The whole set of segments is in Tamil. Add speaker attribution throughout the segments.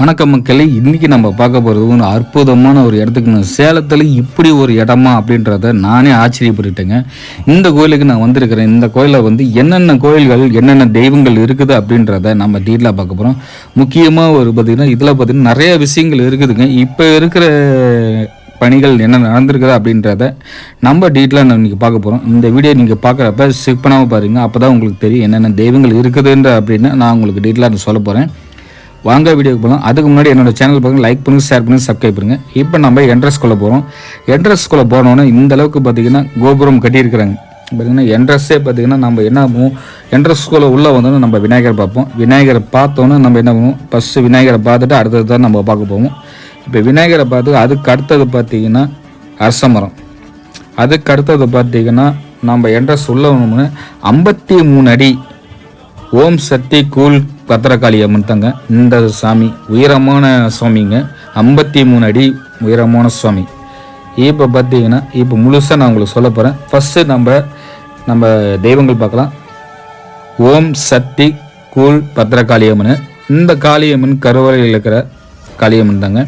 Speaker 1: வணக்கம் மக்களே இன்னைக்கு நம்ம பார்க்க போகிறது ஒரு அற்புதமான ஒரு இடத்துக்கு. நான் சேலத்தில் இப்படி ஒரு இடமா அப்படின்றத நானே ஆச்சரியப்பட்டுட்டேங்க. இந்த கோயிலுக்கு நான் வந்திருக்கிறேன். இந்த கோயிலில் வந்து என்னென்ன கோயில்கள் என்னென்ன தெய்வங்கள் இருக்குது அப்படின்றத நம்ம டீட்டெயிலாக பார்க்க போகிறோம் முக்கியமாக ஒரு பார்த்திங்கன்னா இதில் பார்த்திங்கன்னா நிறைய விஷயங்கள் இருக்குதுங்க. இப்போ இருக்கிற பணிகள் என்ன நடந்திருக்குது அப்படின்றத நம்ம டீட்டெயிலாக நம்ம இன்றைக்கி பார்க்க போகிறோம் இந்த வீடியோ நீங்கள் பார்க்குறப்ப ஸ்கிப் பண்ணாமல் பாருங்கள் அப்போ தான் உங்களுக்கு தெரியும் என்னென்ன தெய்வங்கள் இருக்குதுன்ற அப்படின்னு நான் உங்களுக்கு டீட்டெயிலாக சொல்ல போகிறேன் வாங்க வீடியோக்கு போகலாம். அதுக்கு முன்னாடி என்னோட சேனல் பார்க்க லைக் பண்ணுங்க ஷேர் பண்ணுங்க சப்ஸ்கிரைப் பண்ணுங்க. இப்போ நம்ம என்ட்ரஸ்குள்ளே போகிறோம் என்ட்ரஸ்குள்ளே போனோன்னே இந்த அளவுக்கு பார்த்தீங்கன்னா கோபுரம் கட்டியிருக்கிறாங்க. பார்த்தீங்கன்னா என்ட்ரஸே பார்த்தீங்கன்னா நம்ம என்ன பண்ணுவோம்? என்ட்ரஸ்குள்ளே உள்ளே வந்தோன்னா நம்ம விநாயகர் பார்ப்போம். விநாயகரை பார்த்தோன்னே நம்ம என்ன பண்ணுவோம்? ஃபஸ்ட்டு விநாயகரை பார்த்துட்டு அடுத்தது தான் நம்ம பார்க்க போவோம். இப்போ விநாயகரை பார்த்து அதுக்கு அடுத்தது பார்த்தீங்கன்னா அரசமரம் அதுக்கு அடுத்தது பார்த்தீங்கன்னா நம்ம என்ட்ரஸ் உள்ள ஐம்பத்தி மூணு அடி ஓம் சக்தி கூல் பத்திரகாளி அம்மன் தாங்க இந்த சாமி உயரமான சுவாமிங்க. ஐம்பத்தி மூணு அடி உயரமான சுவாமி. இப்போ பார்த்தீங்கன்னா இப்போ முழுசாக நான் உங்களுக்கு சொல்ல போகிறேன் ஃபஸ்ட்டு நம்ம நம்ம தெய்வங்கள் பார்க்கலாம். ஓம் சக்தி கூழ் பத்திரகாளி அம்மன். இந்த காளியம்மன் கருவறையில் இருக்கிற காளியம்மன் தாங்க.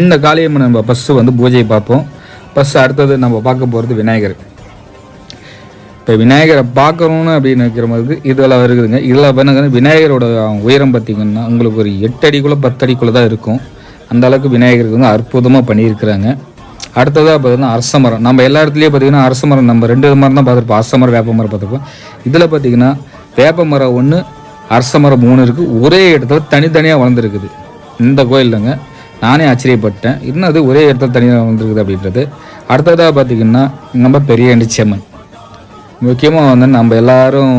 Speaker 1: இந்த காளியம்மன் நம்ம ஃபஸ்ட்டு வந்து பூஜையை பார்ப்போம். ஃபஸ்ட்டு அடுத்தது நம்ம பார்க்க போகிறது விநாயகர் இப்போ விநாயகரை பார்க்கணுன்னு அப்படின்னு நினைக்கிற மாதிரி இதெல்லாம் இருக்குதுங்க. இதில் பண்ணுங்க விநாயகரோட உயரம் பார்த்தீங்கன்னா உங்களுக்கு ஒரு எட்டு அடிக்குள்ளே பத்து அடிக்குள்ளே தான் இருக்கும். அந்த அளவுக்கு விநாயகருக்கு வந்து அற்புதமாக பண்ணியிருக்கிறாங்க. அடுத்ததாக பார்த்தீங்கன்னா அரச மரம். நம்ம எல்லா இடத்துலையும் பார்த்திங்கன்னா அரச மரம் நம்ம ரெண்டு மரம் தான் பார்த்துருப்போம். அரசமரம் வேப்ப மரம் பார்த்துருப்போம். இதில் பார்த்தீங்கன்னா வேப்ப மரம் ஒன்று அரசமரம் மூணு இருக்குது ஒரே இடத்துல தனித்தனியாக வளர்ந்துருக்குது. இந்த கோயில்லங்க. நானே ஆச்சரியப்பட்டேன். இன்னும் அது ஒரே இடத்துல தனியாக வளர்ந்துருக்குது அப்படின்றது. அடுத்ததாக பார்த்தீங்கன்னா நம்ம பெரிய செம்மன் முக்கியமாக வந்து நம்ம எல்லாரும்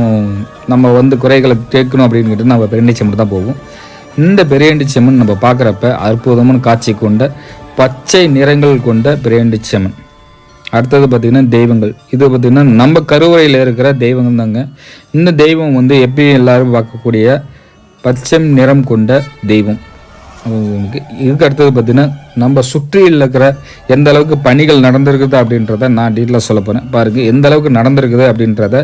Speaker 1: நம்ம வந்து குறைகளை கேட்கணும் அப்படின்னு நம்ம பெரியண்டிச்சம்மன் தான் போவோம். இந்த பெரியண்டிச்சம்மன் நம்ம பார்க்குறப்ப அற்புதமான காட்சி கொண்ட பச்சை நிறங்கள் கொண்ட பெரியண்டிச்சம்மன் அடுத்தது பார்த்திங்கன்னா தெய்வங்கள். இது பார்த்திங்கன்னா நம்ம கருவறையில் இருக்கிற தெய்வங்கள் தாங்க. இந்த தெய்வம் வந்து எப்பயும் எல்லாரும் பார்க்கக்கூடிய பச்சை நிறம் கொண்ட தெய்வம். இதுக்கு அடுத்தது பார்த்தீங்கன்னா நம்ம சுற்றியில் இருக்கிற எந்த அளவுக்கு பணிகள் நடந்திருக்குது அப்படின்றத நான் டீட்டெயிலாக சொல்ல போகிறேன் பாருங்கள் எந்த அளவுக்கு நடந்திருக்குது அப்படின்றத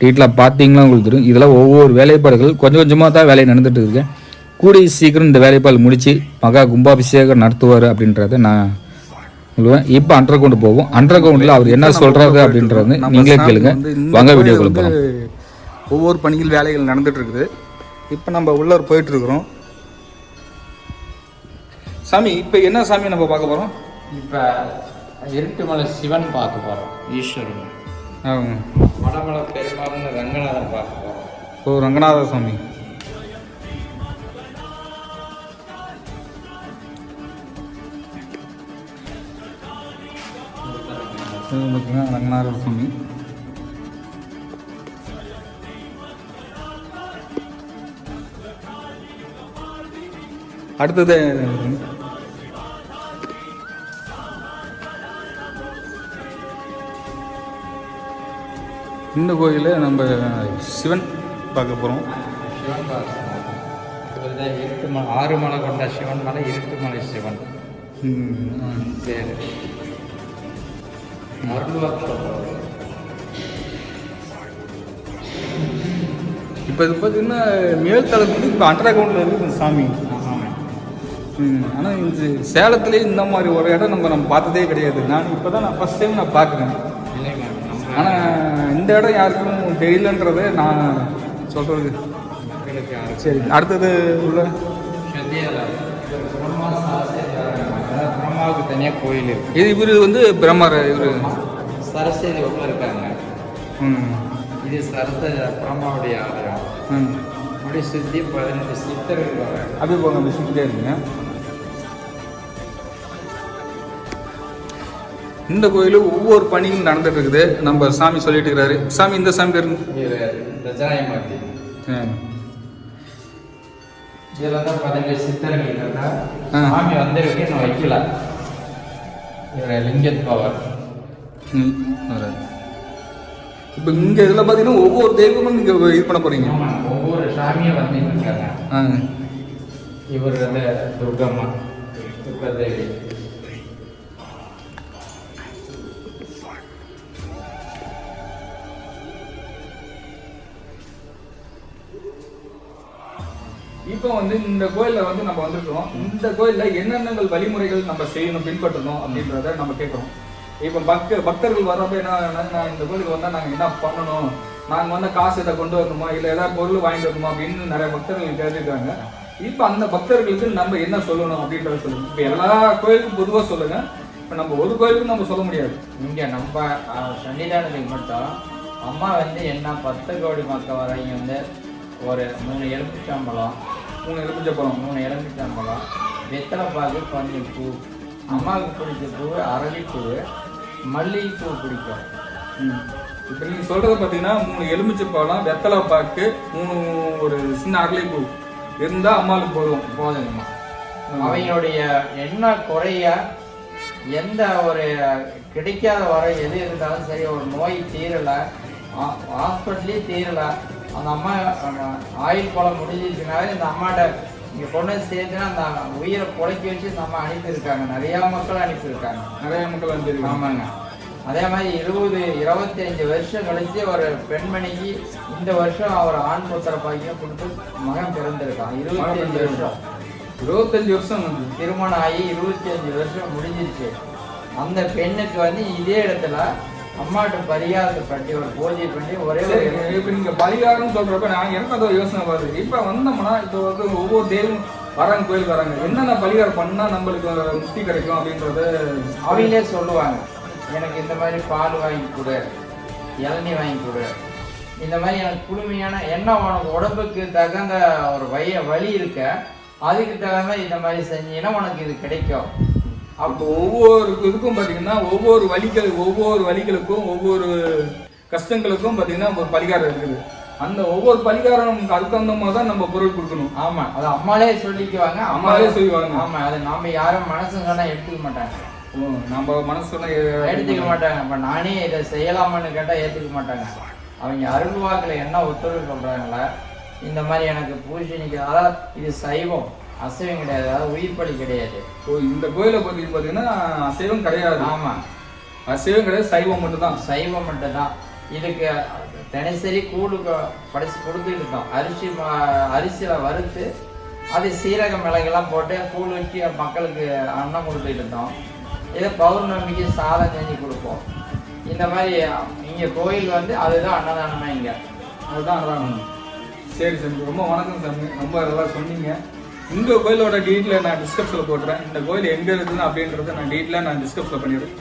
Speaker 1: டீட்டெயிலாக பார்த்தீங்கன்னா உங்களுக்கு தெரியும். இதில் ஒவ்வொரு வேலைப்பாடுகள் கொஞ்சம் கொஞ்சமாக தான் வேலை நடந்துட்டு இருக்கு. கூடிய சீக்கிரம் இந்த வேலைப்பாடு முடித்து மகா கும்பாபிஷேகம் நடத்துவார் அப்படின்றத நான் சொல்லுவேன். இப்போ அண்டர் கவுண்ட் போவோம். அண்டர் கவுண்டில் அவர் என்ன சொல்கிறாரு அப்படின்றது நீங்களே கேளுங்க. வாங்க வீடியோக்குள்ள போகலாம்
Speaker 2: ஒவ்வொரு பணிகள் வேலைகள் நடந்துட்டு இருக்குது. இப்போ நம்ம உள்ள போயிட்டு இருக்கிறோம். சாமி இப்போ என்ன சாமி நம்ம பார்க்க போகிறோம்
Speaker 3: இப்போ இருட்டுமலை சிவன் பார்க்க போகிறோம் ஈஸ்வரன். வடமலை பெருமாள்னு ரங்கநாதன் பார்க்க போகிறோம்
Speaker 2: ஓ ரங்கநாத சாமி. பார்த்தீங்கன்னா ரங்கநாத சாமி. அடுத்தது இந்த கோயிலில் நம்ம சிவன் பார்க்க போகிறோம்
Speaker 3: சிவன் பார்க்க போகிறோம் இவர் தான் இருட்டுமலை ஆறு மலை கொண்ட சிவன் மலை இருட்டுமலை சிவன். பேர் மருந்துவாக்கம்
Speaker 2: இப்போ இது பார்த்தீங்கன்னா மேல் தளத்துக்கு இப்போ அண்டர் அக்கௌண்ட்டில் இருக்குது இந்த சாமி. ஆனால் இந்த சேலத்துலேயே இந்த மாதிரி ஒரு இடம் நம்ம நம்ம பார்த்ததே கிடையாது. நான் இப்போ தான் நான் ஃபஸ்ட் டைம் நான் பார்க்குறேன். ஆனால் இந்த இடம் யாருக்கும் தெரியலன்றதை நான் சொல்கிறது சரி அடுத்தது உள்ள.
Speaker 3: பிரம்மாவுக்கு தனியாக கோயில் இருக்கு
Speaker 2: இது இவர் வந்து பிரம்மர் இவர்.
Speaker 3: சரஸ்வதி உள்ள இருக்காங்க
Speaker 2: ம்.
Speaker 3: இது சரஸ்வதி பிரம்மாவுடைய ஆலயம்
Speaker 2: ம்.
Speaker 3: அப்படி சுற்றி பதினெட்டு சித்தர்கள் வராங்க.
Speaker 2: அப்படியே போங்க அப்படி சுற்றிட்டே இருக்குங்க இந்த கோயில் ஒவ்வொரு பணியும் நடந்துட்டு இருக்குது நம்ம சாமி சொல்லிட்டு இருக்கிறாரு சாமி இந்த சாமி பேர்
Speaker 3: இது ரஜாயமாத்தி இதில் தான் பதினெட்டு சித்தர்கள்
Speaker 2: ஆ.
Speaker 3: சாமி வந்திருக்கு நான் வைக்கல. இவர் லிங்கத் பவர்.
Speaker 2: இப்போ இங்கே இதில் பார்த்தீங்கன்னா ஒவ்வொரு தெய்வமும் நீங்கள் இது பண்ண போகிறீங்க
Speaker 3: ஒவ்வொரு சாமியும் வந்துட்டு இருக்காங்க. இவர் வந்து துர்கம்மா துர்காதேவி
Speaker 2: இப்போ இப்போ வந்து இந்த கோயிலில் வந்து நம்ம வந்துருக்கோம் இந்த கோயில்ல என்னென்ன வழிமுறைகள் நம்ம செய்யணும் பின்பற்றணும் அப்படின்றத நம்ம கேட்குறோம் இப்போ பக்த பக்தர்கள் வர்றப்ப என்ன நான் இந்த கோயிலுக்கு வந்தா நாங்க என்ன பண்ணணும்? நாங்க வந்து காசு இதை கொண்டு வரணுமா? இல்ல ஏதாவது பொருள் வாங்கிட்டு வரணுமா? அப்படின்னு நிறைய பக்தர்கள் கேட்டுருக்காங்க. இப்போ அந்த பக்தர்களுக்கு நம்ம என்ன சொல்லணும் அப்படின்றத சொல்லுங்க. இப்போ எல்லா கோயிலுக்கும் பொதுவா சொல்லுங்க. இப்போ நம்ம ஒரு கோயிலுக்கும் நம்ம சொல்ல முடியாது.
Speaker 3: இங்கே நம்ம சன்னிதானத்துக்கு மட்டும் அம்மா வந்து என்ன பத்து கோடி மக்கள் வரையும் வந்து ஒரு மூணு எலுமிச்சம்பழம்
Speaker 2: மூணு எலுமிச்சை பழம்
Speaker 3: மூணு எலுமிச்சம்பழம் வெத்தலை பாக்கு பன்னீர் பூ. அம்மாவுக்கு பிடிச்ச பூ அரளிப்பூ மல்லிகைப்பூ பிடிக்கும்.
Speaker 2: இப்ப நீங்க சொல்றது பாத்தீங்கன்னா மூணு எலுமிச்சை பழம் வெத்தலை பாக்கு மூணு ஒரு சின்ன அரளிப்பூ. இருந்தா அம்மாளுக்கு போதும்.
Speaker 3: போதுங்கம்மா அவங்களுடைய என்ன குறைய எந்த ஒரு கிடைக்காத வர எது இருந்தாலும் சரி ஒரு நோய் தீரலை ஹாஸ்பிட்டலே தீரலை அந்த அம்மா ஆயுள் பழம் முடிஞ்சிருச்சுனாலே இந்த அம்மாட்ட இங்கே கொண்டு வந்து சேர்த்துனா அந்த உயிரை புழைக்க வச்சு இந்த அம்மா அனுப்பியிருக்காங்க நிறையா மக்கள் அனுப்பியிருக்காங்க
Speaker 2: நிறைய மக்கள் வந்து
Speaker 3: ஆமாங்க. அதே மாதிரி இருபது இருபத்தி அஞ்சு வருஷம் கழிச்சு ஒரு பெண்மணிக்கு இந்த வருஷம் அவர் ஆண் புத்திர பாக்கியம் கொடுத்து மகன் பிறந்திருக்கான். இருபத்தி அஞ்சு வருஷம்.
Speaker 2: இருபத்தஞ்சு வருஷம்
Speaker 3: திருமணம் ஆகி இருபத்தி அஞ்சு வருஷம் முடிஞ்சிருச்சு. அந்த பெண்ணுக்கு வந்து இதே இடத்துல அம்மாட்ட பரிகாரத்தை பண்ணி ஒரு பூஜை பண்ணி ஒரே
Speaker 2: இப்ப நீங்க பரிகாரம் சொல்றப்ப நான் எனக்கு அது யோசனை வருது இப்ப வந்தோம்னா இப்போ வந்து ஒவ்வொரு தெய்வம் வராங்க கோயிலுக்கு வராங்க. என்னென்ன பரிகாரம் பண்ணா நம்மளுக்கு முக்தி கிடைக்கும் அப்படின்றத
Speaker 3: அவங்களே சொல்லுவாங்க. எனக்கு இந்த மாதிரி பால் வாங்கி கொடு இளநீ வாங்கி கொடு. இந்த மாதிரி எனக்கு குளுமையான என்ன உனக்கு உடம்புக்கு தகுந்த ஒரு வய வலி இருக்க. அதுக்கு தகுந்த இந்த மாதிரி செஞ்சீங்கன்னா உனக்கு இது கிடைக்கும்.
Speaker 2: அப்போ ஒவ்வொரு இதுக்கும் பாத்தீங்கன்னா ஒவ்வொரு வலிகள் ஒவ்வொரு வலிகளுக்கும் ஒவ்வொரு கஷ்டங்களுக்கும் பாத்தீங்கன்னா ஒரு பரிகாரம் இருக்குது. அந்த ஒவ்வொரு பரிகாரம் நமக்கு அதுக்கு தகுந்த மாதிரி தான் நம்ம பொருள் கொடுக்கணும்.
Speaker 3: ஆமா. அது அம்மாலே சொல்லிக்குவாங்க.
Speaker 2: அம்மாவே சொல்லுவாங்க.
Speaker 3: ஆமா. அது நாம யாரும் மனசு சொன்னா எடுத்துக்க மாட்டாங்க.
Speaker 2: நம்ம மனசுல
Speaker 3: எடுத்துக்க மாட்டாங்க. இப்ப நானே இதை செய்யலாமான்னு கேட்டா ஏத்துக்க மாட்டாங்க. அவங்க அருள் வாக்குல என்ன உத்தரவு சொல்றாங்களா இந்த மாதிரி எனக்கு பூசணிக்கு அதாவது இது சைவம். அசைவம் கிடையாது. அதாவது உயிர் பலி கிடையாது.
Speaker 2: ஓ, இந்த கோயிலை பத்தி பாத்தீங்கன்னா அசைவம் கிடையாது.
Speaker 3: ஆமா.
Speaker 2: அசைவம் கிடையாது சைவம் மட்டும்தான்.
Speaker 3: சைவம் மட்டும்தான். இதுக்கு தினசரி கூழு படைச்சு கொடுத்துட்டு இருந்தோம் அரிசி அரிசியில வறுத்து அது சீரக மிளகெல்லாம் போட்டு கூழ் வச்சு மக்களுக்கு அன்னம் கொடுத்துட்டு இருந்தோம் இதை பௌர்ணமிக்கு சாதம் செஞ்சு கொடுப்போம். இந்த மாதிரி இங்க கோயில் வந்து அதுதான் அன்னதானமே இங்க.
Speaker 2: அதுதான் அதான் சரி சாமி ரொம்ப வணக்கம் சாமி. ரொம்ப நல்லா சொன்னீங்க. இந்த கோயிலோட டீட்டெயில நான் டிஸ்கிரிப்ஷன்ல போட்டுறேன். இந்த கோயில் எங்க இருக்குதுன்னு அப்படின்றத நான் டீட்டெயிலாக நான் டிஸ்கிரிப்ஷன்ல பண்ணிடுறேன்.